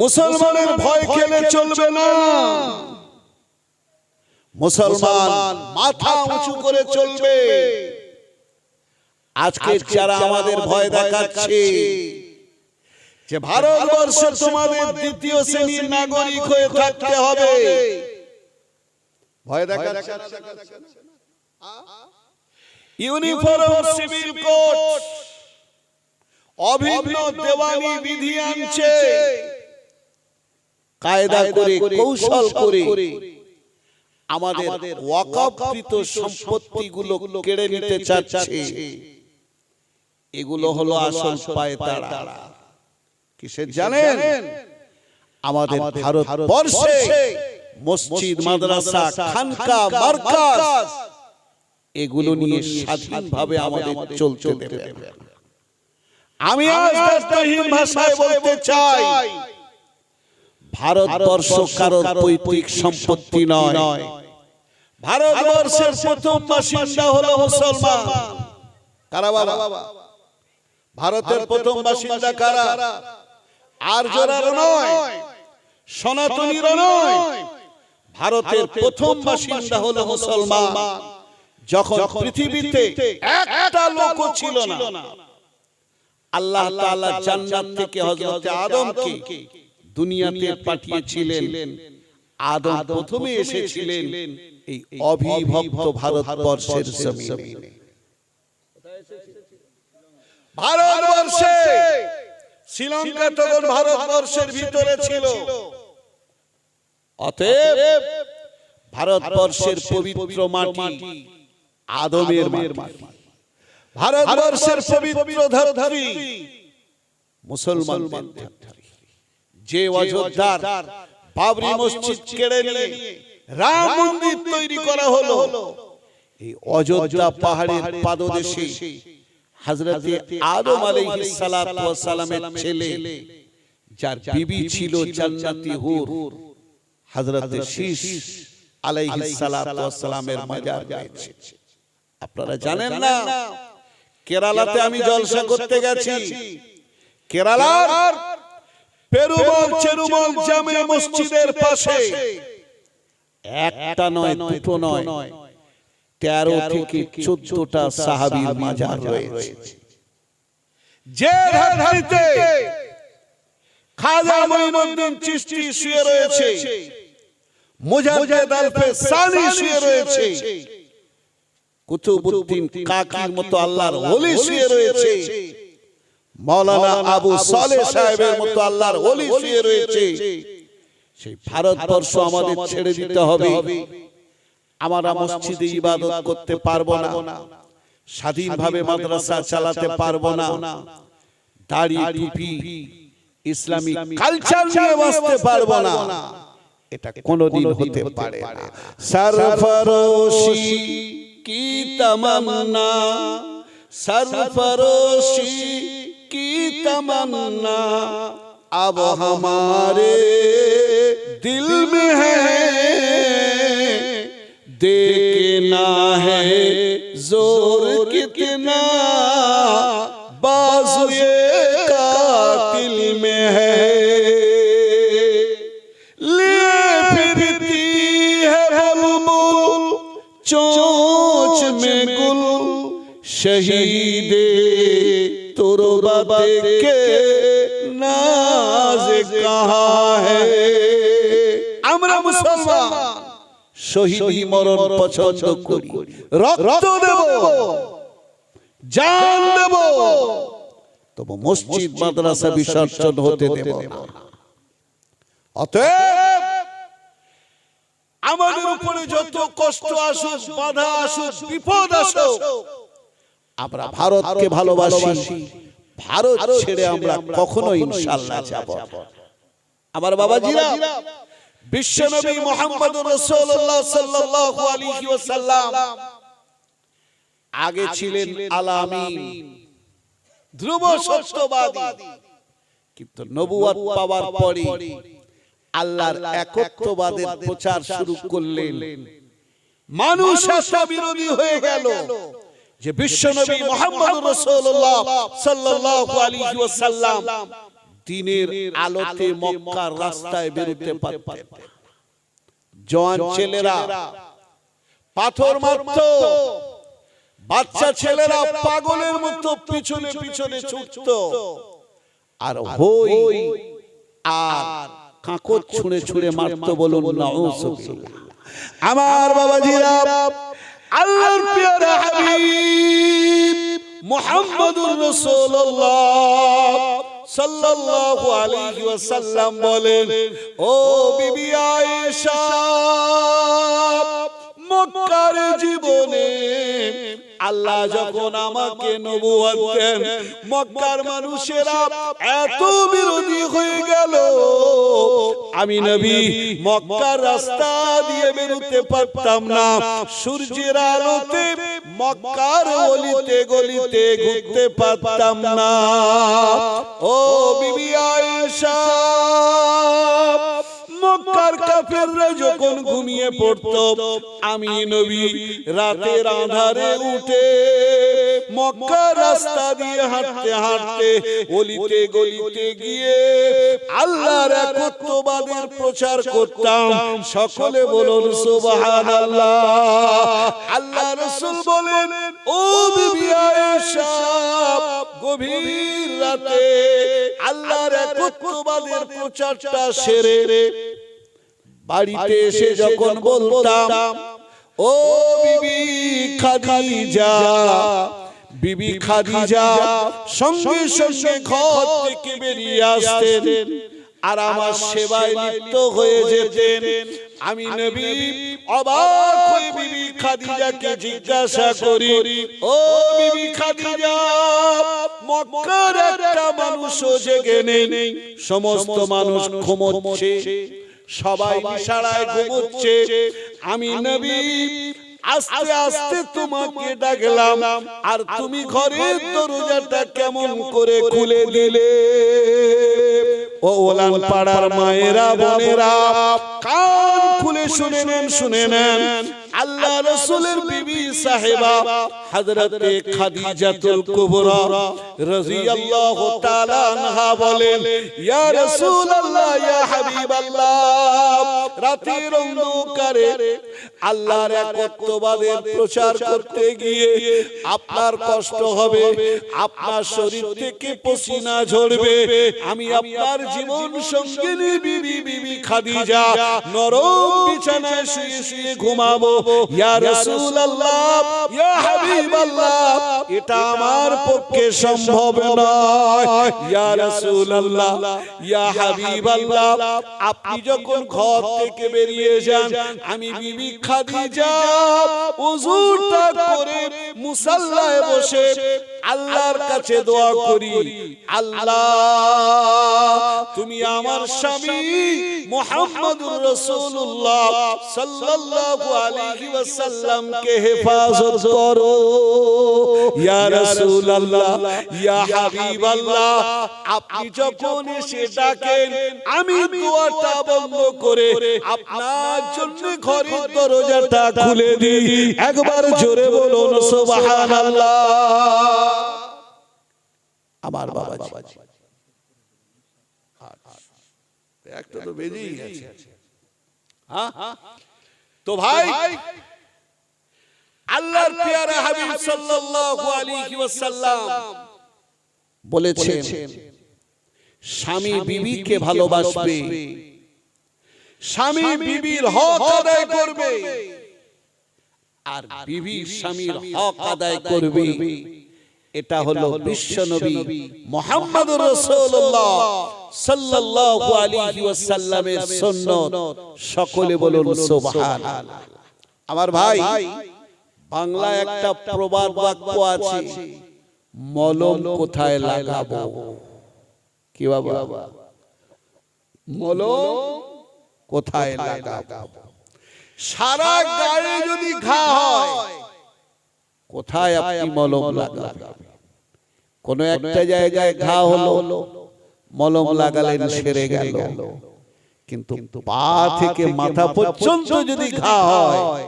মুসলমানের ভয় খেলে চলবে না। মুসলমান মাথা উঁচু করে চলবে। আজকে যারা আমাদের ভয় দেখাচ্ছে যে ভারতবর্ষে তোমাদের দ্বিতীয় শ্রেণির নাগরিক হয়ে থাকতে হবে। ভয় দেখাচ্ছে ইউনিফর্ম সিভিল কোড অভিন্ন দেওয়ানি বিধি আনছে। কায়দা করে কৌশল করে। আমাদের ওয়াকফকৃত সম্পত্তিগুলো কেড়ে নিতে চাচ্ছে। এগুলো হলো আসল পায় তারা কিসের জানেন? আমাদের ভারতবর্ষে মসজিদ মাদ্রাসা খানকা মার্কাজ। এগুলো নিয়ে স্বাধীনভাবে আমাদের চলতে দেবে আমি আজ ভাষায় বলতে চাই ভারতবর্ষ কারোর পৈতৃক সম্পত্তি নয়। ভারতবর্ষের প্রথম বাসিন্দা হলো মুসলমান। কারা বাবা? ভারতের প্রথম বাসিন্দা কারা? আর জোরার নয় সনাতনীর নয়। ভারতের প্রথম বাসিন্দা হলো মুসলমান। যখন পৃথিবীতে একটা লোক ছিল না। আল্লাহ তাআলা জান্নাত থেকে হযরত আদমকে দুনিয়াতে পাঠিয়েছিলেন। আদম প্রথমে এসেছিলেন এই অবিভক্ত ভারতবর্ষের জমিনে। ভারতবর্ষে শ্রীলঙ্কা তখন ভারতবর্ষের ভিতরে ছিল। অতএব ভারতবর্ষের পবিত্র মাটি আদমের মাটি। ভারতবর্ষের পবিত্র ধরধরি মুসলমান যে অযোধ্যার বাবরি মসজিদ কেড়ে নিয়ে রাম মন্দির তৈরি করা হলো। এই অযোধ্যা পাহাড়ের পাদদেশে হযরতে আদম আলাইহিস সালাতু ওয়াস সালামের ছেলে যার বিবি ছিল জান্নাতি হুর হযরতে শীশ আলাইহিস সালাতু ওয়াস সালামের মাজার রয়েছে। আপনারা জানেন না কেরালাতে আমি জলসা করতে গেছি। কেরালার পেরুমল চেরুমল জামে মসজিদের পাশে। একটা নয় দুটো নয়। তেরো থেকে চোদ্দটা সাহাবীর মাজার রয়েছে। যে ধারিতে খাজা মঈনুদ্দিন চিশতি শুয়ে রয়েছে। মুজাহিদ আলফে সানি শুয়ে রয়েছে। কুতুবউদ্দিন কাকির মতো আল্লাহর ওলি শুয়ে রয়েছে। মৌলানা আবু সালে সাহেবের মতো আল্লাহর হলি শুয়ে রয়েছে। সেই ভারতবর্ষ আমাদের ছেড়ে দিতে হবে। আমরা মসজিদে ইবাদত করতে পারব না। স্বাধীনভাবে মাদ্রাসা চালাতে পারব না। দাড়ি টুপি ইসলামিক কালচার নিয়ে বাঁচতে পারব না। এটা কোনোদিন হতে পারে না। সরফরোশি কি তামান্না। সরফরোশি کی تمنا۔ اب ہمارے دل میں ہے۔ دیکھنا ہے زور کتنا۔ بازوے قاتل میں ہے۔ شہید तुरबत के नाज कहाँ है আমরা মুসলমান শহীদি মরণ পছন্দ করি রক্ত দেব জান দেব তবু মসজিদ মাদ্রাসা বিসর্জন হতে দেব না অতএব আমাদের উপরে যত কষ্ট আসুক বাধা আসুক বিপদ আসুক আমরা ভারতকে ভালোবাসি ভারত ছেড়ে আমরা কখনো ইনশাআল্লাহ যাব আমার বাবাজিরা বিশ্বনবী মুহাম্মদ রাসূলুল্লাহ সাল্লাল্লাহু আলাইহি ওয়াসাল্লাম। আগে ছিলেন আলামিন ধ্রুব সত্যবাদী। কিন্তু নবুয়ত পাওয়ার পরে আল্লাহর একত্ববাদের প্রচার শুরু করলেন। মানুষ আশা বিরোধী হয়ে গেল। যে বিশ্বনবী মুহাম্মদ রাসূলুল্লাহ সাল্লাল্লাহু আলাইহি ওয়াসাল্লাম দিনের আলোতে মক্কার রাস্তায় বেরোতে পারতেন। জওয়ান ছেলেরা পাথর মারত বাচ্চা ছেলেরা পাগলের মতো পিছনে পিছনে ছুটত। আর হই আর কাঁকর ছুঁড়ে ছুঁড়ে মারত বলুন নাউজুবিল্লাহ। আমার বাবাজিরা আল্লাহর পিয়ারা হাবিব মুহাম্মদুর রাসূলুল্লাহ সাল্লাল্লাহু আলাইহি ওয়াসাল্লাম বলেন ও বিবি আয়েশা মক্কার জীবনে আল্লাহ যখন আমাকে নবুয়ত দেন মক্কার মানুষেরা এত বিরোধী হয়ে গেল। আমি নবী মক্কার রাস্তা দিয়ে বেরোতে পারতাম না। সূর্যের আলোতে মক্কার গলিতে গলিতে ঘুরতে পারতাম না। ও বিবি আয়েশা মক্কার কাফেররা যখন ঘুমিয়ে পড়তো আমি নবী রাতের আধারে উঠে মক্কার রাস্তা দিয়ে হাঁটতে হাঁটতে অলিতে গলিতে গিয়ে আল্লাহর একত্ববাদের প্রচার করতাম। সকলে বলুন সুবহানাল্লাহ। আল্লাহ রাসূল বলেন ও বিবি আয়েশা গভীর রাতে আল্লাহর একত্ববাদের প্রচারটা সেরে বাড়িতে এসে যখন বলতাম ও বিবি খাদিজা বিবি খাদিজা সঙ্গে সঙ্গে ঘর থেকে বেরিয়ে আসতেন। আর আমার সেবায় লিপ্ত হয়ে যেতেন। আমি নবী অবাক হয়ে বিবি খাদিজাকে জিজ্ঞাসা করি ও বিবি খাদিজা মক্কার একটা মানুষও জেগে নেই। সমস্ত মানুষ ঘুমোচ্ছে। সবাই ইশারায় ঘুমোচ্ছে। আমি নবী আস্তে আস্তে তোমাকে ডাকলাম। আর তুমি ঘরের দরজাটা কেমন করে খুলে দিলে? ও ওলান পাড়ার মায়েরা বোনেরা কান খুলে শুনে নেন শুনে নেন। আল্লাহ রসুলের বিবি সাহেবা হযরতে খাদিজাতুল কুবরা রাদিয়াল্লাহু তাআলা আনহা বলেন ইয়া রাসূলুল্লাহ ইয়া হাবিবাল্লাহ রাতের অন্ধকারে আল্লাহর একত্ববাদের প্রচার করতে গিয়ে আপনার কষ্ট হবে আপনার শরীর থেকে পসিনা ঝরবে আমি আপনার জীবন সঙ্গিনী বিবি বিবি খাদিজা নরম বিছানায় শুয়ে শুয়ে ঘুমাবো ইয়া রাসূলুল্লাহ ইয়া হাবিবাল্লাহ এটা আমার পক্ষে সম্ভব নয়। ইয়া রাসূলুল্লাহ ইয়া হাবিবাল্লাহ আপনি যখন ঘর থেকে বেরিয়ে যান আমি বিবি খাদিজা ওযুটা করে মুসাল্লায় বসে আল্লাহর কাছে দোয়া করি। আল্লাহ তুমি আমার স্বামী মুহাম্মদুর রাসূলুল্লাহ সাল্লাল্লাহু আলাইহি ওয়াসাল্লামকে হেফাজত করো। ইয়া রাসূলুল্লাহ ইয়া হাবিবাল্লাহ আপনি যখন এসে ডাকেন আমি দোয়াটা বন্ধ করে আপনার জন্য ঘরের দরজাটা খুলে দিই। একবার জোরে বলুন সুবহানাল্লাহ। আমার বাবাজি। একটা তো বেজেই গেছে। হ্যাঁ? তো ভাই আল্লাহর পেয়ারা হাবিব সাল্লাল্লাহু আলাইহি ওয়াসাল্লাম বলেছেন স্বামী বিবিকে ভালোবাসবে। স্বামী বিবির হক আদায় করবে। আর বিবি স্বামীর হক আদায় করবে। এটা হলো বিশ্ব নবী মুহাম্মদুর রাসূলুল্লাহ সাল্লাল্লাহু আলাইহি ওয়াসাল্লামের সুন্নাত। সকলে বলুন সুবহানাল্লাহ। আমার ভাই বাংলা একটা প্রবাদ বাক্য আছে মলম কোথায় লাগাবো? কি বাবা? মলম কোথায় লাগাবো? সারা গায়ে যদি ঘা হয় কোথায় আপনি মলম লাগাবেন? কোন একটা জায়গায় ঘা হলো মলম লাগালেন সেরে গেল। কিন্তু পা থেকে মাথা পর্যন্ত যদি ঘা হয়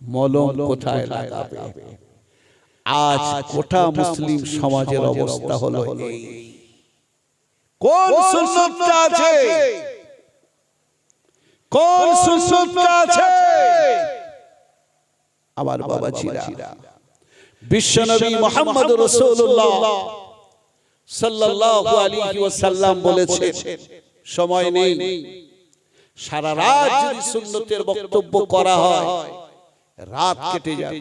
মলম কোথায় লাগাবে? আজ গোটা মুসলিম সমাজের অবস্থা হলো এই। কোন সুন্নতটা আছে? কোন সুন্নতটা আছে? আমার বাবা জিরা বিশ্বনবী মোহাম্মদ রাসূলুল্লাহ সাল্লাল্লাহু আলাইহি ওয়াসাল্লাম বলেছেন সময় নেই সারা রাত যদি সুন্নতের বক্তব্য করা হয় রাত কেটে যাবে।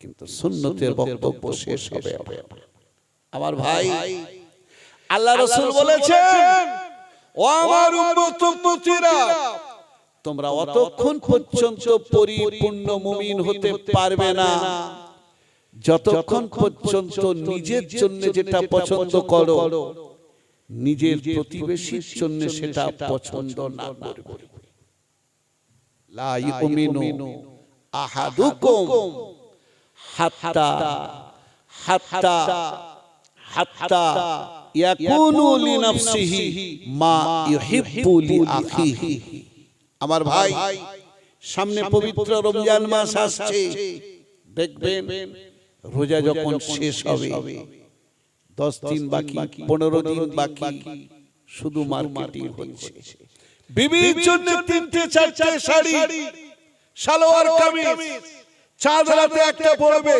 কিন্তু সুন্নতের বক্তব্য শেষ হবে। আমার ভাই আল্লাহ রসুল বলেছেন ও আমার উম্মত উম্মতিরা তোমরা অতক্ষণ পর্যন্ত পরিপূর্ণ মুমিন হতে পারবে না। যতক্ষণ পর্যন্ত নিজের জন্য যেটা পছন্দ করো নিজের প্রতিবেশীর জন্য সেটা পছন্দ না করবে। আহাদুকুম হাত্তা হাত্তা হাত্তা ইয়াকুনু লিনাফসিহি মা ইউহিব্বু লিআখিহি আমার ভাই সামনে পবিত্র রমজান মাস আসছে। দেখবেন। রোজা যখন শেষ হবে দশ দিন বাকি পনেরো দিন বাকি শুধু মার্কেটিং হচ্ছে। বিবির জন্য তিনটে চারটে শাড়ি সালোয়ার কামিজ। চাঁদ রাতে একটা পড়বে।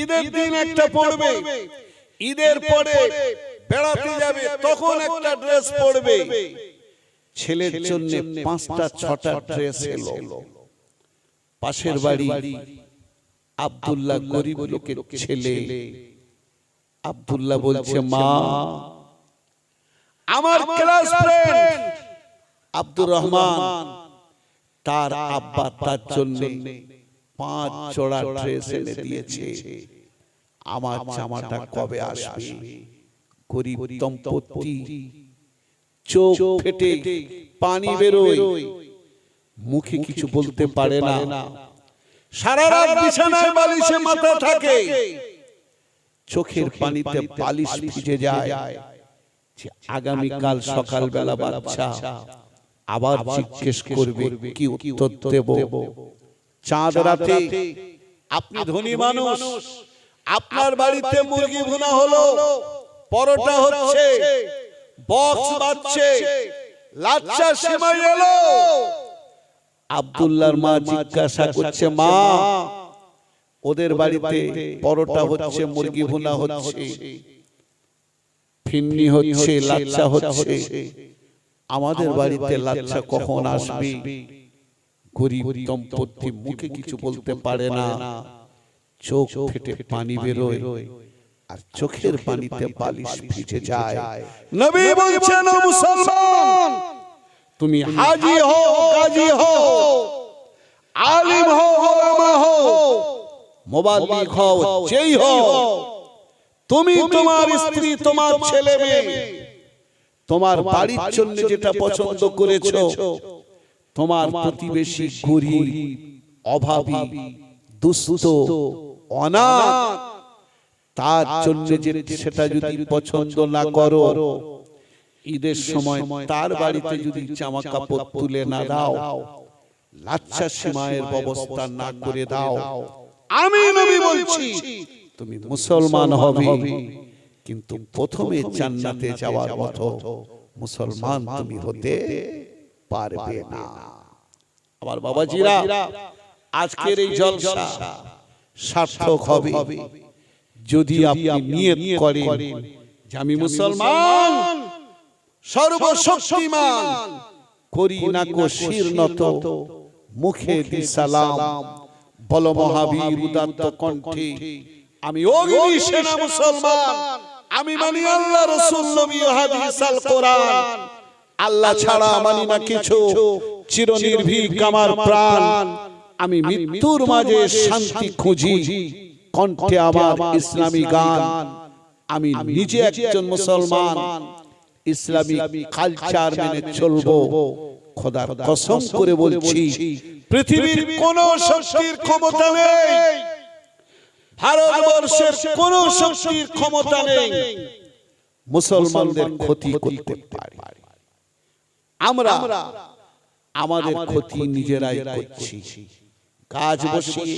ঈদের দিন একটা পড়বে। ঈদের পরে বেড়াতে যাবে তখন একটা ড্রেস পরবে ছেলের জন্য পাঁচটা ছটা ড্রেস এলো। পাশের বাড়ি। আব্দুল্লাহ গরিব লোকের ছেলে। আব্দুল্লাহ বলছে মা আমার ক্লাস ফ্রেন্ড আব্দুর রহমান তার আব্বা তার জন্য পাঁচ জোড়া ড্রেস এনে দিয়েছে। আমার জামাটা কবে আসবে? গরিব দম্পতি। চোখ ফেটে পানি বেরোয়। মুখে কিছু বলতে পারে না। সারা রাত বিছানায় বালিশে মাথা থাকে। চোখের পানিতে বালিশ ভিজে যায়। যে আগামীকাল সকালবেলা বাচ্চা আবার জিজ্ঞেস করবে কি উত্তর দেব? চাঁদ রাতে আপনি ধনী মানুষ। আপনার বাড়িতে মুরগি ভুনা হলো। পরোটা হচ্ছে। বক্স বাজছে। লাচ্চা সেমাই এলো। আব্দুল্লাহর মা জিজ্ঞাসা করছে মা ওদের বাড়িতে পরোটা হচ্ছে মুরগি ভুনা হচ্ছে। ফিন্নি হচ্ছে লাচ্চা হচ্ছে। আমাদের বাড়িতে লাচ্চা কখন আসবে? গরিব দম্পতি মুখে কিছু বলতে পারে না। চোখ ফেটে পানি বেরোয়। আর চোখের পানিতে বালিশ ভিজে যায়। নবী বলছেন ও মুসলমান! তুমি হাজি হও গাজী হও আলিম হও ওলামা হও মোবাল্লিক হও যেই হও। তুমি তোমার স্ত্রী তোমার ছেলে মেয়ে তোমার বাড়ির জন্য যেটা পছন্দ করেছ তোমার প্রতিবেশী গরিব অভাবী দুস্থ অনাথ তার জন্য যে সেটা যদি পছন্দ না করো ঈদের সময় তার বাড়িতে যদি জামা কাপড় তুলে না দাও লাচ্ছা সীমায়ের ব্যবস্থা না করে দাও। আমি নবী বলছি তুমি মুসলমান হবে কিন্তু প্রথমে জান্নাতে যাওয়ার মতো মুসলমান তুমি হতে পারবে না। আমার বাবাজিরা আজকের এই জলসা সার্থক হবে। যদি আপনি নিয়ত করেন যে আমি মুসলমান সর্বশক্তিমান। করি না নত মুখে দি সালাম। বল মহাবীর উদাত্ত কণ্ঠে আমি অগ্নি সেনা মুসলমান আমি মানি আল্লাহ রসুল নবী ও হাদিস আল কোরআন। আল্লাহ ছাড়া মানি না কিছু চিরনির্ভীক আমার প্রাণ। আমি মৃত্যুর মাঝে শান্তি খুঁজি কণ্ঠে আমার ইসলামী গান। আমি নিজে একজন মুসলমান। ইসলামী কালচার মেনে চলবো। খোদার কসম করে বলছি পৃথিবীর কোন শক্তির ক্ষমতা নেই। ভারতবর্ষের কোন শক্তির ক্ষমতা নেই। মুসলমানদের ক্ষতি করতে পারে। আমরা আমাদের ক্ষতি নিজেরাই করছি। গাছ বসিয়ে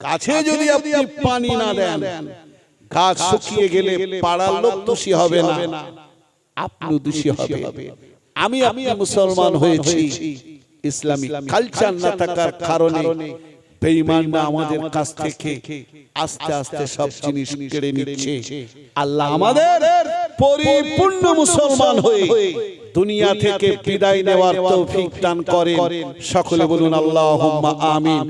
গাছে যদি আপনি পানি না দেন গাছ শুকিয়ে গেলে পাড়ার লোক দোষী হবে না। আপনি দোষী হবে আমি আমি মুসলমান হয়েছি। ইসলামিক কালচার না থাকার কারণে বেঈমানরা আমাদের কাছ থেকে আস্তে আস্তে সব জিনিস কেড়ে নিচ্ছে। আল্লাহ আমাদের পরিপূর্ণ মুসলমান হয়ে দুনিয়া থেকে বিদায় নেওয়ার তৌফিক দান করেন। সকলে বলুন আল্লাহুম্মা আমিন।